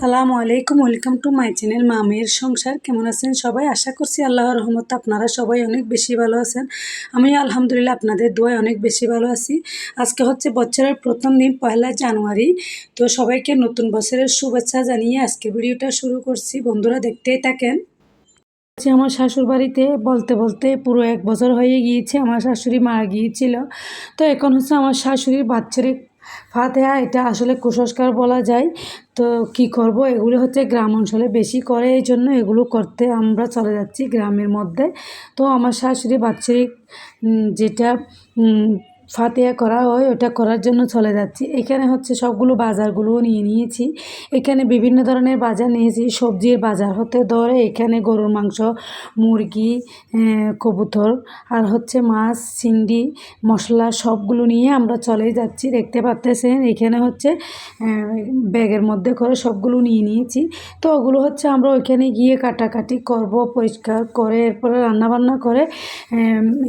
সালামু আলাইকুম, welcome to my channel মামের সংসার। কেমন আছেন সবাই? আশা করছি আল্লাহর রহমত আপনারা সবাই অনেক বেশি ভালো আছেন। আমি আলহামদুলিল্লাহ আপনাদের দোয়ায় অনেক বেশি ভালো আছি। আজকে হচ্ছে বছরের প্রথম দিন, পয়লা জানুয়ারি। তো সবাইকে নতুন বছরের শুভেচ্ছা জানিয়ে আজকে ভিডিওটা শুরু করছি। বন্ধুরা দেখতেই থাকেন। হচ্ছে আমার শাশুর বাড়িতে বলতে বলতে পুরো এক বছর হয়ে গিয়েছে, আমার শাশুড়ি মারা গিয়েছিল। তো এখন হচ্ছে আমার শাশুড়ির বাচ্চারে ফাতেহা, এটা আসলে কুসংস্কার বলা যায়। তো কি করব? এগুলো হচ্ছে গ্রাম অঞ্চলে বেশি করে এই জন্য এগুলো করতে আমরা চলে যাচ্ছি গ্রামের মধ্যে। তো আমার শাশুড়ি বাচ্চারিক যেটা ফাতেয়া করা হয় ওটা করার জন্য চলে যাচ্ছি। এখানে হচ্ছে সবগুলো বাজারগুলোও নিয়ে নিয়েছি। এখানে বিভিন্ন ধরনের বাজার নিয়েছি সবজির বাজার হতে ধরে এখানে গরুর মাংস, মুরগি কবুতর, আর হচ্ছে মাছ, চিংড়ি, মশলা সবগুলো নিয়ে আমরা চলেই যাচ্ছি। দেখতে পাচ্তেছেন, এখানে হচ্ছে ব্যাগের মধ্যে করে সবগুলো নিয়ে নিয়েছি। তো ওগুলো হচ্ছে আমরা ওইখানে গিয়ে কাটাকাটি করব, পরিষ্কার করে, এরপরে রান্নাবান্না করে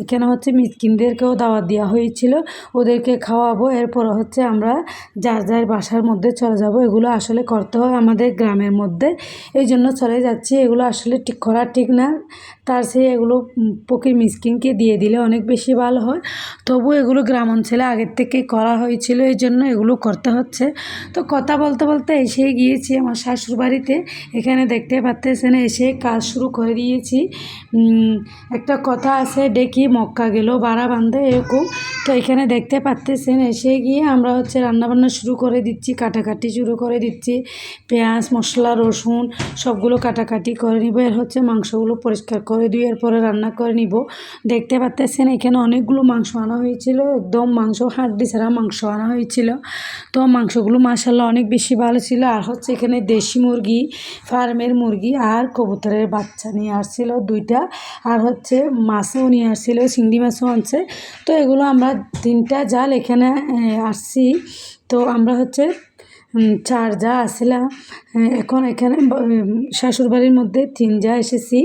এখানে হচ্ছে মিসকিনদেরকেও দাওয়াত দেওয়া হয়েছিল ওদেরকে খাওয়াবো। এরপর হচ্ছে আমরা যার যার বাসার মধ্যে চলে যাব। এগুলো আসলে করতে হয় আমাদের গ্রামের মধ্যে। এই জন্য চলে যাচ্ছি। এগুলো আসলে ঠিক করা ঠিক না। তার সেই এগুলো পকির মিসকিনকে দিয়ে দিলে অনেক বেশি ভালো হয়। তবু এগুলো গ্রাম অঞ্চলে আগের থেকে করা হয়েছিল। এই জন্য এগুলো করতে হচ্ছে। তো কথা বলতে বলতে এসে গিয়েছি আমার শাশুর বাড়িতে এখানে দেখতে পাচ্তেছেন এসে কাজ শুরু করে দিয়েছি। একটা কথা আছে, ডেকি মক্কা গেল বাড়া বান্ধে এরকম। তো এখানে দেখতে পাচ্তেছেন, এসে গিয়ে আমরা হচ্ছে রান্নাবান্না শুরু করে দিচ্ছি, কাটাকাটি শুরু করে দিচ্ছি। পেঁয়াজ, মশলা, রসুন সবগুলো কাটাকাটি করে নিব, এর হচ্ছে মাংসগুলো পরিষ্কার করে দিয়ে এরপরে রান্না করে নিব। দেখতে পাচ্তেছেন, এখানে অনেকগুলো মাংস আনা হয়েছিল, একদম মাংস, হাড্ডি ছাড়া মাংস আনা হয়েছিল। তো মাংসগুলো মাসাল্লাহ অনেক বেশি ভালো ছিল, আর হচ্ছে এখানে দেশি মুরগি, ফার্মের মুরগি আর কবুতরের বাচ্চা নিয়ে আসছিল দুইটা, আর হচ্ছে মাছও নিয়ে আসছিল, চিংড়ি মাছও আনছে। তো এগুলো আমরা তিনটা জাল এখানে আসছি। তো আমরা হচ্ছে চার যা আসছিলাম এখন এখানে শ্বশুরবাড়ির মধ্যে তিন যা এসেছি।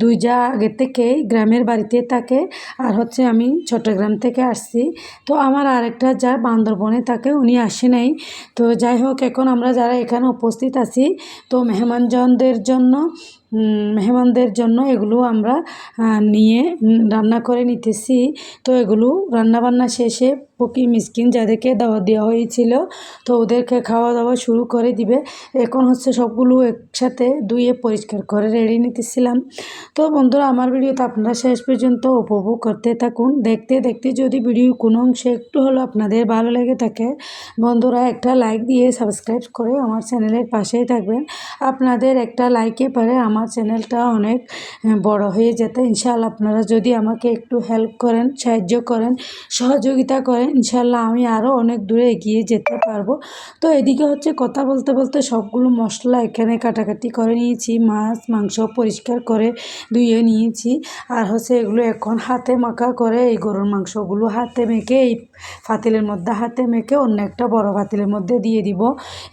দুই যা আগে থেকে গ্রামের বাড়িতে থাকে। আর হচ্ছে আমি চট্টগ্রাম থেকে আসছি। তো আমার আরেকটা যা বান্দরবনে থাকে, উনি আসে নাই। তো যাই হোক, এখন আমরা যারা এখানে উপস্থিত আছি, তো মেহমানজনদের জন্য মেহমানদের জন্য এগুলো আমরা নিয়ে রান্না করে নিতেছি। তো এগুলো রান্নাবান্না শেষে পকি মিসকিন যাদেরকে দাওয়া দেওয়া হয়েছিল, তো ওদেরকে খাওয়া দাওয়া শুরু করে দিবে। এখন হচ্ছে সবগুলো একসাথে ধুয়ে পরিষ্কার করে রেডি নিতেছিলাম। তো বন্ধুরা, আমার ভিডিওতে আপনারা শেষ পর্যন্ত উপভোগ করতে থাকুন। দেখতে দেখতে যদি ভিডিও কোনো অংশে একটু হলো আপনাদের ভালো লেগে থাকে, বন্ধুরা একটা লাইক দিয়ে সাবস্ক্রাইব করে আমার চ্যানেলের পাশেই থাকবেন। আপনাদের একটা লাইকে পারে আমার চ্যানেলটা অনেক বড় হয়ে যেতে। ইনশাআল্লাহ আপনারা যদি আমাকে একটু হেল্প করেন, সাহায্য করেন, সহযোগিতা করেন ইনশাল্লাহ আমি আরও অনেক দূরে এগিয়ে যেতে পারব। তো এদিকে হচ্ছে কথা বলতে বলতে সবগুলো মশলা এখানে কাটাকাটি করে নিয়েছি, মাছ, মাংস পরিষ্কার করে ধুয়ে নিয়েছি। আর হচ্ছে এগুলো এখন হাতে মাখা করে এই গরুর মাংসগুলো হাতে মেখে, এই পাতিলের মধ্যে হাতে মেখে অন্য একটা বড় পাতিলের মধ্যে দিয়ে দিব।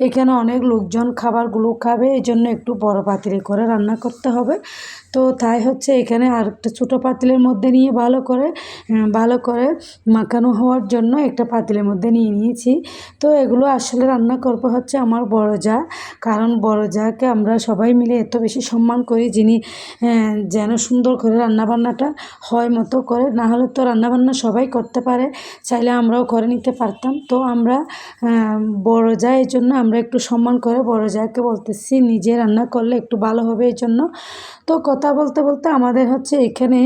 এখানে অনেক লোকজন খাবারগুলো খাবে এই জন্য একটু বড় পাতিলে করে রান্না করতে হবে। তো তাই হচ্ছে এখানে আর একটা ছোটো পাতিলের মধ্যে নিয়ে ভালো করে ভালো করে মাখানো হওয়ার জন্য একটা পাতিলের মধ্যে নিয়ে নিয়েছি। তো এগুলো আসলে রান্না করব হচ্ছে আমার বড় যা। কারণ বড় যাকে আমরা সবাই মিলে এত বেশি সম্মান করি যিনি যেন সুন্দর করে রান্নাবান্নাটা হয় মতো করে। না হলে তো রান্নাবান্না সবাই করতে পারে। চাইলে আমরাও করে নিতে পারতাম। তো আমরা বড় যা, এই জন্য আমরা একটু সম্মান করে বড় যাকে বলতেছি, নিজে রান্না করলে একটু ভালো হবে, এই জন্য। তো কথা বলতে বলতে আমাদের হচ্ছে এখানে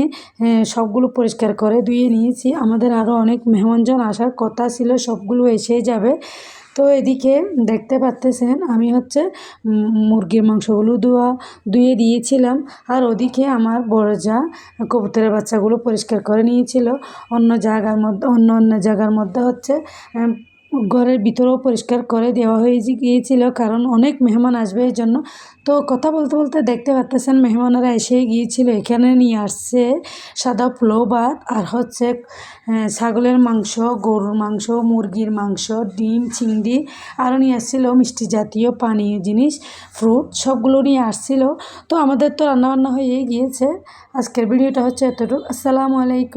সবগুলো পরিষ্কার করে ধুয়ে নিয়েছি। আমাদের আরও অনেক মেহমানজন আসার কথা ছিল, সবগুলো এসে যাবে। তো এদিকে দেখতে পাচ্তেছেন আমি হচ্ছে মুরগির মাংসগুলো ধোয়া, ধুয়ে দিয়েছিলাম। আর ওদিকে আমার বড় যা, কবুতরের বাচ্চাগুলো পরিষ্কার করে নিয়েছিল। অন্য জায়গার মধ্যে, অন্য অন্য জায়গার মধ্যে হচ্ছে ঘরের ভিতরেও পরিষ্কার করে দেওয়া হয়ে গিয়েছিল, কারণ অনেক মেহমান আসবে এই জন্য। তো কথা বলতে বলতে দেখতে পাচ্তেছেন মেহমানেরা এসেই গিয়েছিল। এখানে নিয়ে আসছে সাদা পোলাও ভাত আর হচ্ছে ছাগলের মাংস, গরুর মাংস, মুরগির মাংস, ডিম, চিংড়ি আরও নিয়ে আসছিল, মিষ্টি জাতীয় পানীয় জিনিস, ফ্রুট সবগুলো নিয়ে আসছিল। তো আমাদের তো রান্নাবান্না হয়েই গিয়েছে। আজকের ভিডিওটা হচ্ছে এতটুকু। আসসালামু আলাইকুম।